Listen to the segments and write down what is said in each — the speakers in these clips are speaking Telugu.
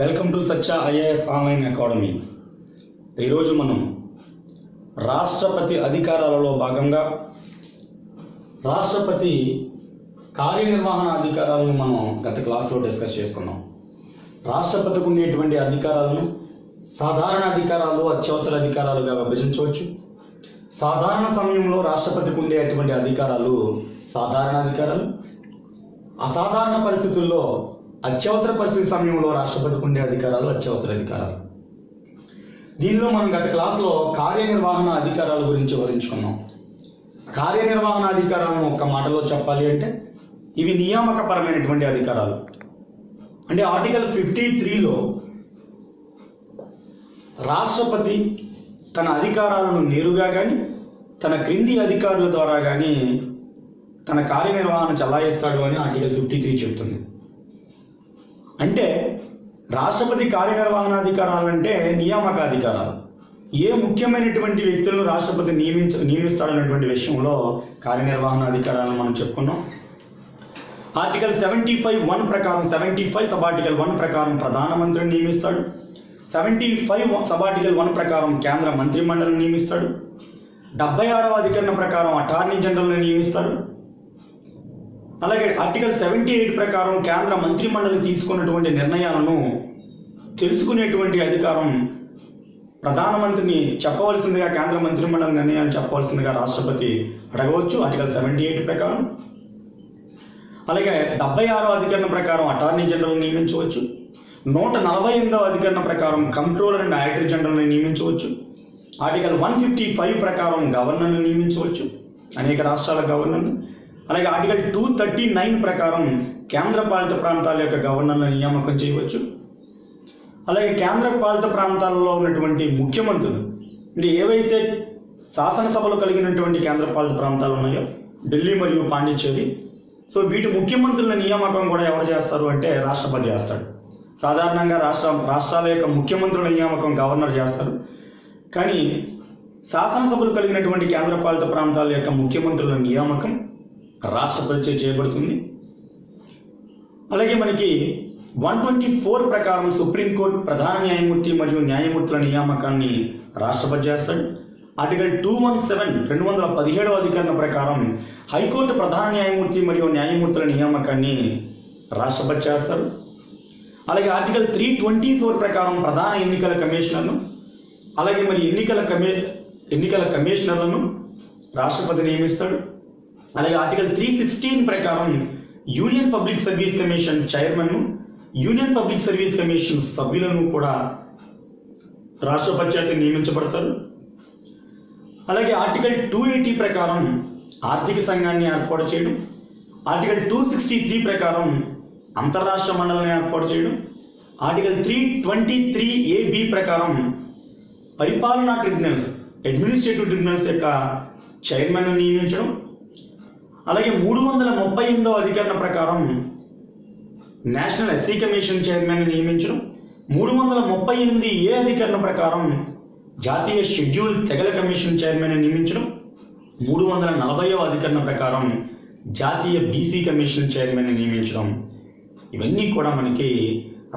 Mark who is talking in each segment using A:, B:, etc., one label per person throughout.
A: Welcome to Sachcha IAS online academy ఈరోజు మనం రాష్ట్రపతి అధికారాలలో భాగంగా రాష్ట్రపతి కార్యనిర్వహణ అధికారాలను మనం గత క్లాస్లో డిస్కస్ చేసుకున్నాం. రాష్ట్రపతికి ఉండేటువంటి అధికారాలను సాధారణ అధికారాలు అత్యవసర అధికారాలుగా విభజించవచ్చు. సాధారణ సమయంలో రాష్ట్రపతికి ఉండేటువంటి అధికారాలు సాధారణ అధికారాలు. అసాధారణ పరిస్థితుల్లో అత్యవసర పరిస్థితి సమయంలో రాష్ట్రపతికి ఉండే అధికారాలు అత్యవసర అధికారాలు. దీనిలో మనం గత క్లాస్లో కార్యనిర్వహణ అధికారాల గురించి వివరించుకున్నాం. కార్యనిర్వహణ అధికారాలను ఒక్క మాటలో చెప్పాలి అంటే ఇవి నియామకపరమైనటువంటి అధికారాలు. అంటే ఆర్టికల్ ఫిఫ్టీ త్రీలో రాష్ట్రపతి తన అధికారాలను నేరుగా కానీ తన క్రింది అధికారుల ద్వారా కానీ తన కార్యనిర్వహణ చలాయిస్తాడు అని ఆర్టికల్ ఫిఫ్టీ త్రీ చెప్తుంది. అంటే రాష్ట్రపతి కార్యనిర్వహణాధికారాలు అంటే నియామకాధికారాలు. ఏ ముఖ్యమైనటువంటి వ్యక్తులను రాష్ట్రపతి నియమించ నియమిస్తాడనేటువంటి విషయంలో కార్యనిర్వహణ అధికారాలను మనం చెప్పుకున్నాం. ఆర్టికల్ సెవెంటీ ఫైవ్ వన్ ప్రకారం seventy five sub article one ప్రకారం ప్రధానమంత్రిని నియమిస్తాడు. Seventy five sub article one ప్రకారం కేంద్ర మంత్రిమండలిని నియమిస్తాడు. డెబ్బై ఆరవ అధికరణ ప్రకారం అటార్నీ జనరల్ని నియమిస్తాడు. అలాగే ఆర్టికల్ సెవెంటీ ఎయిట్ ప్రకారం కేంద్ర మంత్రిమండలి తీసుకున్నటువంటి నిర్ణయాలను తెలుసుకునేటువంటి అధికారం ప్రధానమంత్రిని చెప్పవలసిందిగా కేంద్ర మంత్రిమండలి నిర్ణయాలు చెప్పవలసిందిగా రాష్ట్రపతి అడగవచ్చు ఆర్టికల్ సెవెంటీ ఎయిట్ ప్రకారం. అలాగే డెబ్బై ఆరో అధికరణ ప్రకారం అటార్నీ జనరల్ నియమించవచ్చు. నూట నలభై ఎనిమిదవ అధికరణ ప్రకారం కంట్రోలర్ అండ్ డైరెక్టర్ జనరల్ని నియమించవచ్చు. ఆర్టికల్ వన్ ఫిఫ్టీ ఫైవ్ ప్రకారం గవర్నర్ను నియమించవచ్చు. అనేక రాష్ట్రాల గవర్నర్ను. అలాగే ఆర్టికల్ టూ థర్టీ నైన్ ప్రకారం కేంద్ర పాలిత ప్రాంతాల యొక్క గవర్నర్ల నియామకం చేయవచ్చు. అలాగే కేంద్ర పాలిత ప్రాంతాలలో ఉన్నటువంటి ముఖ్యమంత్రులు అంటే ఏవైతే శాసనసభలు కలిగినటువంటి కేంద్ర పాలిత ప్రాంతాలు ఉన్నాయో ఢిల్లీ మరియు పాండిచ్చేరి సో వీటి ముఖ్యమంత్రుల నియామకం కూడా ఎవరు చేస్తారు అంటే రాష్ట్రపతి చేస్తాడు. సాధారణంగా రాష్ట్ర రాష్ట్రాల యొక్క ముఖ్యమంత్రుల నియామకం గవర్నర్ చేస్తారు. కానీ శాసనసభలు కలిగినటువంటి కేంద్రపాలిత ప్రాంతాల యొక్క ముఖ్యమంత్రుల నియామకం రాష్ట్రపతిచే చేయబడుతుంది. అలాగే మనకి వన్ ట్వంటీ ఫోర్ ప్రకారం సుప్రీంకోర్టు ప్రధాన న్యాయమూర్తి మరియు న్యాయమూర్తుల నియామకాన్ని రాష్ట్రపతి చేస్తాడు. ఆర్టికల్ టూ వన్ సెవెన్ రెండు వందల పదిహేడవ అధికరణ ప్రకారం హైకోర్టు ప్రధాన న్యాయమూర్తి మరియు న్యాయమూర్తుల నియామకాన్ని రాష్ట్రపతి చేస్తారు. అలాగే ఆర్టికల్ త్రీ ట్వంటీ ఫోర్ ప్రకారం ప్రధాన ఎన్నికల కమిషనర్ను అలాగే మరి ఎన్నికల కమి ఎన్నికల కమిషనర్లను రాష్ట్రపతి నియమిస్తాడు. అలాగే ఆర్టికల్ త్రీ సిక్స్టీన్ ప్రకారం యూనియన్ పబ్లిక్ సర్వీస్ కమిషన్ చైర్మన్ను యూనియన్ పబ్లిక్ సర్వీస్ కమిషన్ సభ్యులను కూడా రాష్ట్ర పంచాయతీ నియమించబడతారు. అలాగే ఆర్టికల్ టూ ఎయిటీ ప్రకారం ఆర్థిక సంఘాన్ని ఏర్పాటు చేయడం ఆర్టికల్ టూ సిక్స్టీ త్రీ ప్రకారం అంతర్రాష్ట్ర మండలిని ఏర్పాటు చేయడం article three twenty three AB ప్రకారం పరిపాలనా ట్రిబ్యునల్స్ అడ్మినిస్ట్రేటివ్ ట్రిబ్యునల్స్ యొక్క చైర్మన్ నియమించడం అలాగే మూడు వందల ముప్పై ఎనిమిదో అధికరణ ప్రకారం నేషనల్ ఎస్సీ కమిషన్ చైర్మన్ నియమించడం మూడు వందల ముప్పై ఎనిమిది ఏ అధికరణ ప్రకారం జాతీయ షెడ్యూల్ తెగల కమిషన్ చైర్మన్ నియమించడం మూడు వందల నలభైవ అధికరణ ప్రకారం జాతీయ బీసీ కమిషన్ చైర్మన్ నియమించడం. ఇవన్నీ కూడా మనకి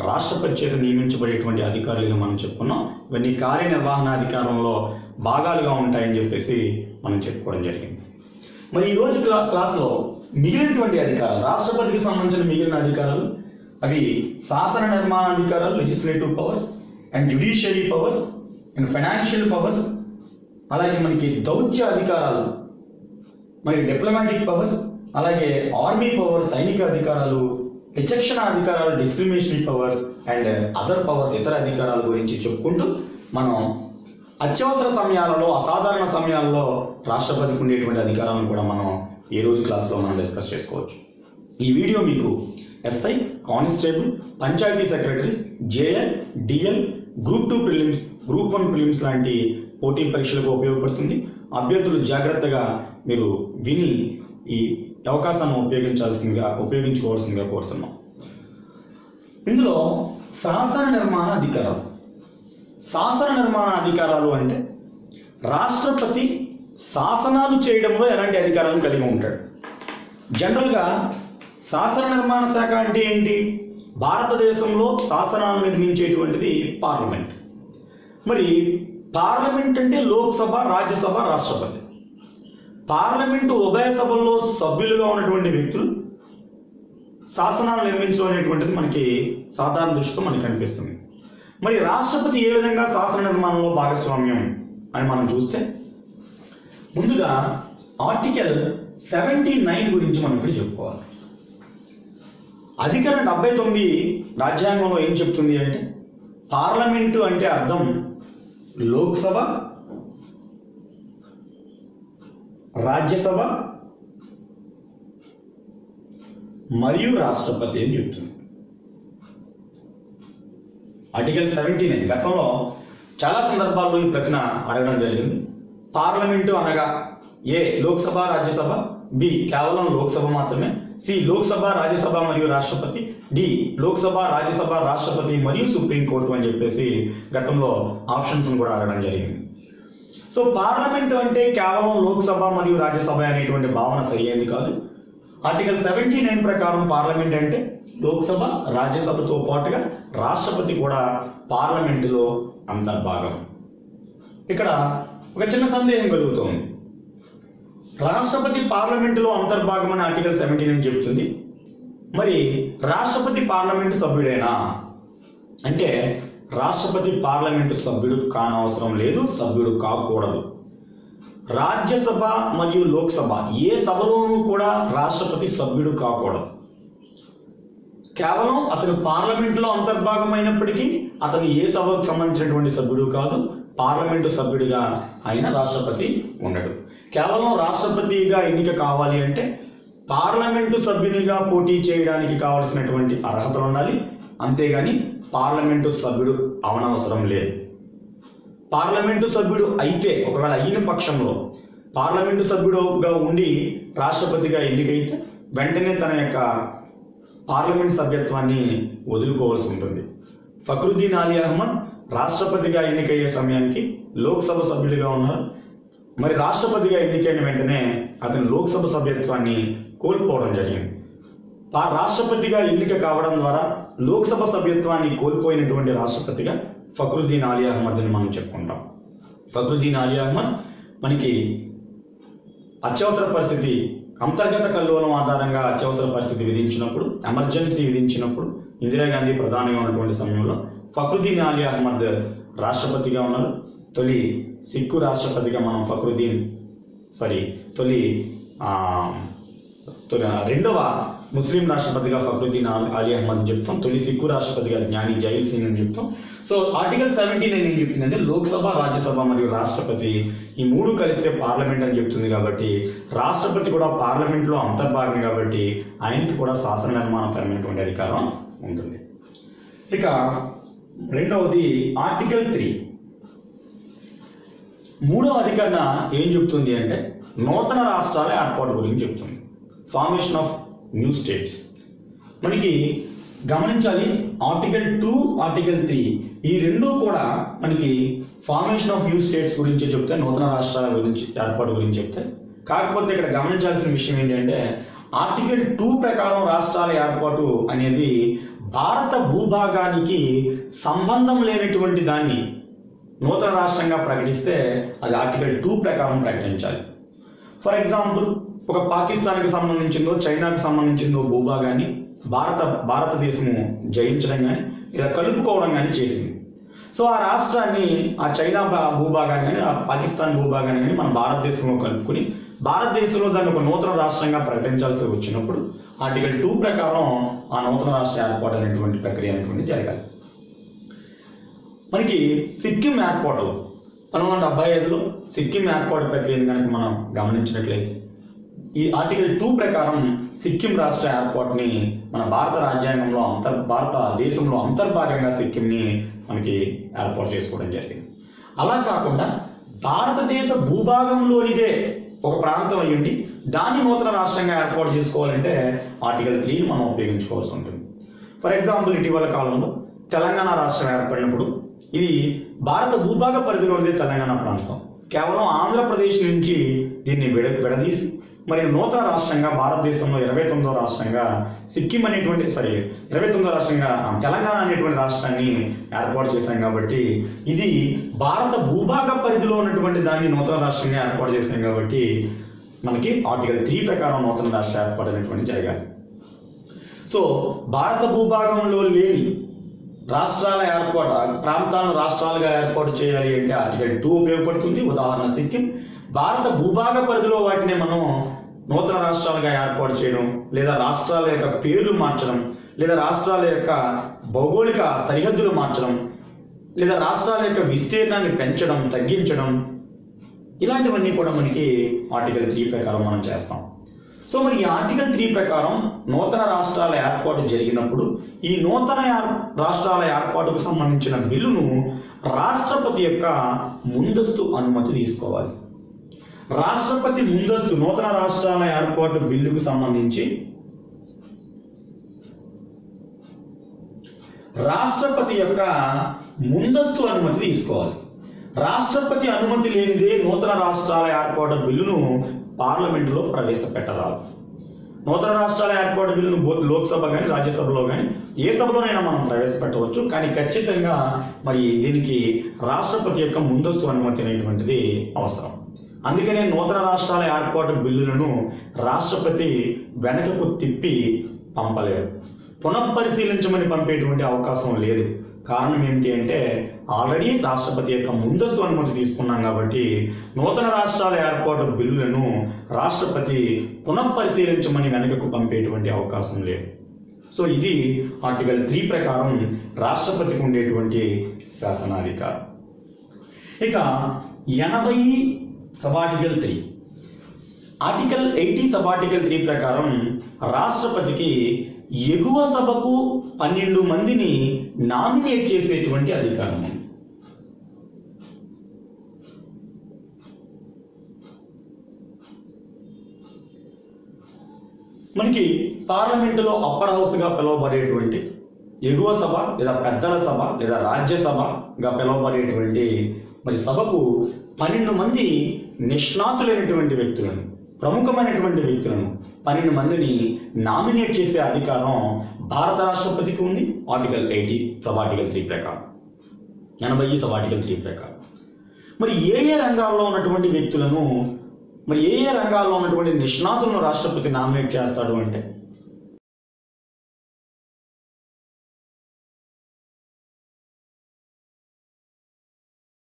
A: రాష్ట్రపతి చేత నియమించబడేటువంటి అధికారులుగా మనం చెప్పుకున్నాం. ఇవన్నీ కార్యనిర్వహణ అధికారంలో భాగాలుగా ఉంటాయని చెప్పేసి మనం చెప్పుకోవడం జరిగింది. మరి ఈ రోజు క్లా క్లాస్లో మిగిలినటువంటి అధికారాలు రాష్ట్రపతికి సంబంధించిన మిగిలిన అధికారాలు అవి శాసన నిర్మాణ అధికారాలు legislative powers and judiciary powers and financial powers అలాగే మనకి దౌత్య అధికారాలు మరి డిప్లొమాటిక్ పవర్స్ అలాగే ఆర్మీ పవర్స్ సైనిక అధికారాలు విచక్షణ అధికారాలు discretionary powers and other powers ఇతర అధికారాల గురించి చెప్పుకుంటూ మనం అత్యవసర సమయాలలో అసాధారణ సమయాల్లో రాష్ట్రపతికి ఉండేటువంటి అధికారాలను కూడా మనం ఈ రోజు క్లాస్లో మనం డిస్కస్ చేసుకోవచ్చు. ఈ వీడియో మీకు SI constable panchayat secretaries JL DL group two prelims group one prelims లాంటి పోటీ పరీక్షలకు ఉపయోగపడుతుంది. అభ్యర్థులు జాగ్రత్తగా మీరు విని ఈ అవకాశాన్ని ఉపయోగించాల్సిందిగా ఉపయోగించుకోవాల్సిందిగా కోరుతున్నాం. ఇందులో శాసన నిర్మాణ అధికారాలు. శాసన నిర్మాణ అధికారాలు అంటే రాష్ట్రపతి శాసనాలు చేయడంలో ఎలాంటి అధికారాలను కలిగి ఉంటాడు? జనరల్గా శాసన నిర్మాణ శాఖ అంటే ఏంటి? భారతదేశంలో శాసనాలు నిర్మించేటువంటిది పార్లమెంట్. మరి పార్లమెంట్ అంటే లోక్సభ రాజ్యసభ రాష్ట్రపతి. పార్లమెంటు ఉభయ సభల్లో సభ్యులుగా ఉన్నటువంటి వ్యక్తులు శాసనాలు నిర్మించడం అనేటువంటిది మనకి సాధారణ దృష్టితో మనకి కనిపిస్తుంది మరి రాష్ట్రపతి ఏ విధంగా శాసన నిర్మాణంలో భాగస్వామ్యం అని మనం చూస్తే ముందుగా ఆర్టికల్ సెవెంటీ నైన్ గురించి మనం ఇక్కడ చెప్పుకోవాలి. అధికరణ డెబ్బై తొమ్మిది రాజ్యాంగంలో ఏం చెప్తుంది అంటే పార్లమెంటు అంటే అర్థం లోక్సభ రాజ్యసభ మరియు రాష్ట్రపతి అని చెప్తుంది. ఆర్టికల్ సెవెంటీ నైన్ గతంలో చాలా సందర్భాల్లో ఈ ప్రశ్న అడగడం జరిగింది. పార్లమెంటు అనగా ఏ లోక్సభ రాజ్యసభ? బి కేవలం లోక్సభ మాత్రమే. సి లోక్సభ రాజ్యసభ మరియు రాష్ట్రపతి. డి లోక్సభ రాజ్యసభ రాష్ట్రపతి మరియు సుప్రీంకోర్టు అని చెప్పేసి గతంలో ఆప్షన్స్ కూడా అడగడం జరిగింది. సో పార్లమెంట్ అంటే కేవలం లోక్సభ మరియు రాజ్యసభ అనేటువంటి భావన సరియైనది కాదు. ఆర్టికల్ సెవెంటీ నైన్ ప్రకారం పార్లమెంట్ అంటే లోక్సభ రాజ్యసభతో పాటుగా రాష్ట్రపతి కూడా పార్లమెంటులో అంతర్భాగం. ఇక్కడ ఒక చిన్న సందేహం కలుగుతోంది. రాష్ట్రపతి పార్లమెంటులో అంతర్భాగం అని ఆర్టికల్ సెవెంటీ నైన్ చెబుతుంది. మరి రాష్ట్రపతి పార్లమెంటు సభ్యుడేనా? అంటే రాష్ట్రపతి పార్లమెంటు సభ్యుడు కానవసరం లేదు సభ్యుడు కాకూడదు. రాజ్యసభ మరియు లోక్సభ ఏ సభలోనూ కూడా రాష్ట్రపతి సభ్యుడు కాకూడదు. కేవలం అతను పార్లమెంటులో అంతర్భాగమైనప్పటికీ అతను ఏ సభకు సంబంధించినటువంటి సభ్యుడు కాదు పార్లమెంటు సభ్యుడిగా అయిన రాష్ట్రపతి ఉండడు. కేవలం రాష్ట్రపతిగా ఎన్నిక కావాలి అంటే పార్లమెంటు సభ్యునిగా పోటీ చేయడానికి కావలసినటువంటి అర్హతలు ఉండాలి. అంతేగాని పార్లమెంటు సభ్యుడు అవనవసరం లేదు. పార్లమెంటు సభ్యుడు అయితే ఒకవేళ అయిన పక్షంలో పార్లమెంటు సభ్యుడుగా ఉండి రాష్ట్రపతిగా ఎన్నికైతే వెంటనే తన యొక్క పార్లమెంట్ సభ్యత్వాన్ని వదులుకోవాల్సి ఉంటుంది. ఫక్రుద్దీన్ అలీ అహ్మద్ రాష్ట్రపతిగా ఎన్నికయ్యే సమయానికి లోక్సభ సభ్యుడిగా ఉన్నారు. మరి రాష్ట్రపతిగా ఎన్నికైన వెంటనే అతను లోక్సభ సభ్యత్వాన్ని కోల్పోవడం జరిగింది. ఆ రాష్ట్రపతిగా ఎన్నిక కావడం ద్వారా లోక్సభ సభ్యత్వాన్ని కోల్పోయినటువంటి రాష్ట్రపతిగా ఫక్రుద్దీన్ అలీ అహ్మద్ అని మనం చెప్పుకుంటాం. ఫక్రుద్దీన్ అలీ అహ్మద్ మనకి అత్యవసర పరిస్థితి అంతర్గత కల్లోలం ఆధారంగా అత్యవసర పరిస్థితి విధించినప్పుడు ఎమర్జెన్సీ విధించినప్పుడు ఇందిరాగాంధీ ప్రధానిగా ఉన్నటువంటి సమయంలో ఫక్రుద్దీన్ అలీ అహ్మద్ రాష్ట్రపతిగా ఉన్నారు. తొలి సిక్కు రాష్ట్రపతిగా మనం ఫక్రుద్దీన్ సారీ తొలి తొలి రెండవ ముస్లిం రాష్ట్రపతిగా ఫక్రుద్దీన్ అలీ అహ్మద్ అని చెప్తాం. తొలి సిక్కు రాష్ట్రపతిగా జ్ఞాని జైల్ సింగ్ అని చెప్తాం. సో ఆర్టికల్ సెవెంటీ నైన్ ఏం చెప్తుందంటే లోక్సభ రాజ్యసభ మరియు రాష్ట్రపతి ఈ మూడు కలిస్తే పార్లమెంట్ అని చెప్తుంది కాబట్టి రాష్ట్రపతి కూడా పార్లమెంట్లో అంతర్భాగం కాబట్టి ఆయనకి కూడా శాసన నిర్మాణపరమైనటువంటి అధికారం ఉంటుంది. ఇక రెండవది ఆర్టికల్ త్రీ. మూడవ అధికరణ ఏం చెప్తుంది అంటే నూతన రాష్ట్రాల ఏర్పాటు గురించి చెప్తుంది. ఫార్మేషన్ ఆఫ్ న్యూ స్టేట్స్ మనకి గమనించాలి ఆర్టికల్ టూ ఆర్టికల్ త్రీ ఈ రెండు కూడా మనకి ఫార్మేషన్ ఆఫ్ న్యూ స్టేట్స్ గురించి చెప్తే నూతన రాష్ట్రాల గురించి ఏర్పాటు గురించి చెప్తే. కాకపోతే ఇక్కడ గమనించాల్సిన విషయం ఏంటంటే ఆర్టికల్ టూ ప్రకారం రాష్ట్రాల ఏర్పాటు అనేది భారత భూభాగానికి సంబంధం లేనటువంటి దాన్ని నూతన రాష్ట్రంగా ప్రకటిస్తే అది ఆర్టికల్ టూ ప్రకారం ప్రకటించాలి. ఫర్ ఎగ్జాంపుల్ ఒక పాకిస్తాన్కి సంబంధించిందో చైనాకు సంబంధించిందో భూభాగాన్ని భారత భారతదేశము జయించడం కానీ ఇలా కలుపుకోవడం కానీ చేసింది. సో ఆ రాష్ట్రాన్ని ఆ చైనా భా- భూభాగాన్ని కానీ ఆ పాకిస్తాన్ భూభాగాన్ని కానీ మన భారతదేశంలో కలుపుకుని భారతదేశంలో దాన్ని ఒక నూతన రాష్ట్రంగా ప్రకటించాల్సి వచ్చినప్పుడు ఆర్టికల్ టూ ప్రకారం ఆ నూతన రాష్ట్ర ఏర్పాటు అనేటువంటి ప్రక్రియ అనేటువంటి జరగాలి. మనకి సిక్కిం ఏర్పాటు పంతొమ్మిది వందల డెబ్బై ఐదులో సిక్కిం ఏర్పాటు ప్రక్రియను కనుక మనం గమనించినట్లయితే ఈ ఆర్టికల్ టూ ప్రకారం సిక్కిం రాష్ట్ర ఏర్పాటుని మన భారత రాజ్యాంగంలో అంతర్ భారతదేశంలో అంతర్భాగంగా సిక్కింని మనకి ఏర్పాటు చేసుకోవడం జరిగింది. అలా కాకుండా భారతదేశ భూభాగంలోనిదే ఒక ప్రాంతం అయ్యుండి దాన్ని నూతన రాష్ట్రంగా ఏర్పాటు చేసుకోవాలంటే ఆర్టికల్ త్రీని మనం ఉపయోగించుకోవాల్సి ఉంటుంది. ఫర్ ఎగ్జాంపుల్ ఇటీవల కాలంలో తెలంగాణ రాష్ట్రం ఏర్పడినప్పుడు ఇది భారత భూభాగ పరిధిలోనిదే తెలంగాణ ప్రాంతం. కేవలం ఆంధ్రప్రదేశ్ నుంచి దీన్ని విడ విడదీసి మరి నూతన రాష్ట్రంగా భారతదేశంలో ఇరవై తొమ్మిదో రాష్ట్రంగా సిక్కిం అనేటువంటి సారీ ఇరవై తొమ్మిదో రాష్ట్రంగా తెలంగాణ అనేటువంటి రాష్ట్రాన్ని ఏర్పాటు చేశాం కాబట్టి ఇది భారత భూభాగ పరిధిలో ఉన్నటువంటి దాన్ని నూతన రాష్ట్రంగా ఏర్పాటు చేశాం కాబట్టి మనకి ఆర్టికల్ త్రీ ప్రకారం నూతన రాష్ట్ర ఏర్పాటు అనేటువంటి జరగాలి. సో భారత భూభాగంలో లేని రాష్ట్రాల ఏర్పాటు ప్రాంతాలను రాష్ట్రాలుగా ఏర్పాటు చేయాలి అంటే ఆర్టికల్ టూ ఉపయోగపడుతుంది. ఉదాహరణ సిక్కిం. భారత భూభాగ పరిధిలో వాటిని మనం నూతన రాష్ట్రాలుగా ఏర్పాటు చేయడం లేదా రాష్ట్రాల యొక్క పేర్లు మార్చడం లేదా రాష్ట్రాల యొక్క భౌగోళిక సరిహద్దులు మార్చడం లేదా రాష్ట్రాల యొక్క విస్తీర్ణాన్ని పెంచడం తగ్గించడం ఇలాంటివన్నీ కూడా మనకి ఆర్టికల్ త్రీ ప్రకారం మనం చేస్తాం. సో మరి ఈ ఆర్టికల్ త్రీ ప్రకారం నూతన రాష్ట్రాల ఏర్పాటు జరిగినప్పుడు ఈ నూతన రాష్ట్రాల ఏర్పాటుకు సంబంధించిన బిల్లును రాష్ట్రపతి యొక్క ముందస్తు అనుమతి తీసుకోవాలి. రాష్ట్రపతి ముందస్తు నూతన రాష్ట్రాల ఏర్పాటు బిల్లుకు సంబంధించి రాష్ట్రపతి యొక్క ముందస్తు అనుమతి తీసుకోవాలి. రాష్ట్రపతి అనుమతి లేనిదే నూతన రాష్ట్రాల ఏర్పాటు బిల్లును పార్లమెంటులో ప్రవేశపెట్టరాదు. నూతన రాష్ట్రాల ఏర్పాటు బిల్లును బోత్ లోక్సభ కానీ రాజ్యసభలో కానీ ఏ సభలోనైనా మనం ప్రవేశపెట్టవచ్చు. కానీ ఖచ్చితంగా మరి దీనికి రాష్ట్రపతి యొక్క ముందస్తు అనుమతి అనేటువంటిది అవసరం. అందుకనే నూతన రాష్ట్రాల ఏర్పాటు బిల్లులను రాష్ట్రపతి వెనకకు తిప్పి పంపలేరు పునఃపరిశీలించమని పంపేటువంటి అవకాశం లేదు. కారణం ఏమిటి అంటే ఆల్రెడీ రాష్ట్రపతి యొక్క ముందస్తు అనుమతి తీసుకున్నాం కాబట్టి నూతన రాష్ట్రాల ఏర్పాటు బిల్లులను రాష్ట్రపతి పునఃపరిశీలించమని వెనుకకు పంపేటువంటి అవకాశం లేదు. సో ఇది ఆర్టికల్ త్రీ ప్రకారం రాష్ట్రపతికి ఉండేటువంటి శాసనాధికారం. ఇక ఎనభై sub article three article eighty sub article three ప్రకారం రాష్ట్రపతికి ఎగువ సభకు పన్నెండు మందిని నామినేట్ చేసేటువంటి అధికారం. మనకి పార్లమెంటులో అప్పర్ హౌస్గా పిలువబడేటువంటి ఎగువ సభ లేదా పెద్దల సభ లేదా రాజ్యసభగా పిలువబడేటువంటి మరి సభకు పన్నెండు మంది నిష్ణాతులైనటువంటి వ్యక్తులను ప్రముఖమైనటువంటి వ్యక్తులను పన్నెండు మందిని నామినేట్ చేసే అధికారం భారత రాష్ట్రపతికి ఉంది. Article eighty sub article three ప్రకారం. ఎనభై సబ్ ఆర్టికల్ త్రీ ప్రకారం. మరి ఏ ఏ రంగాల్లో ఉన్నటువంటి వ్యక్తులను మరి ఏ ఏ రంగాల్లో ఉన్నటువంటి నిష్ణాతులను రాష్ట్రపతి నామినేట్ చేస్తాడు అంటే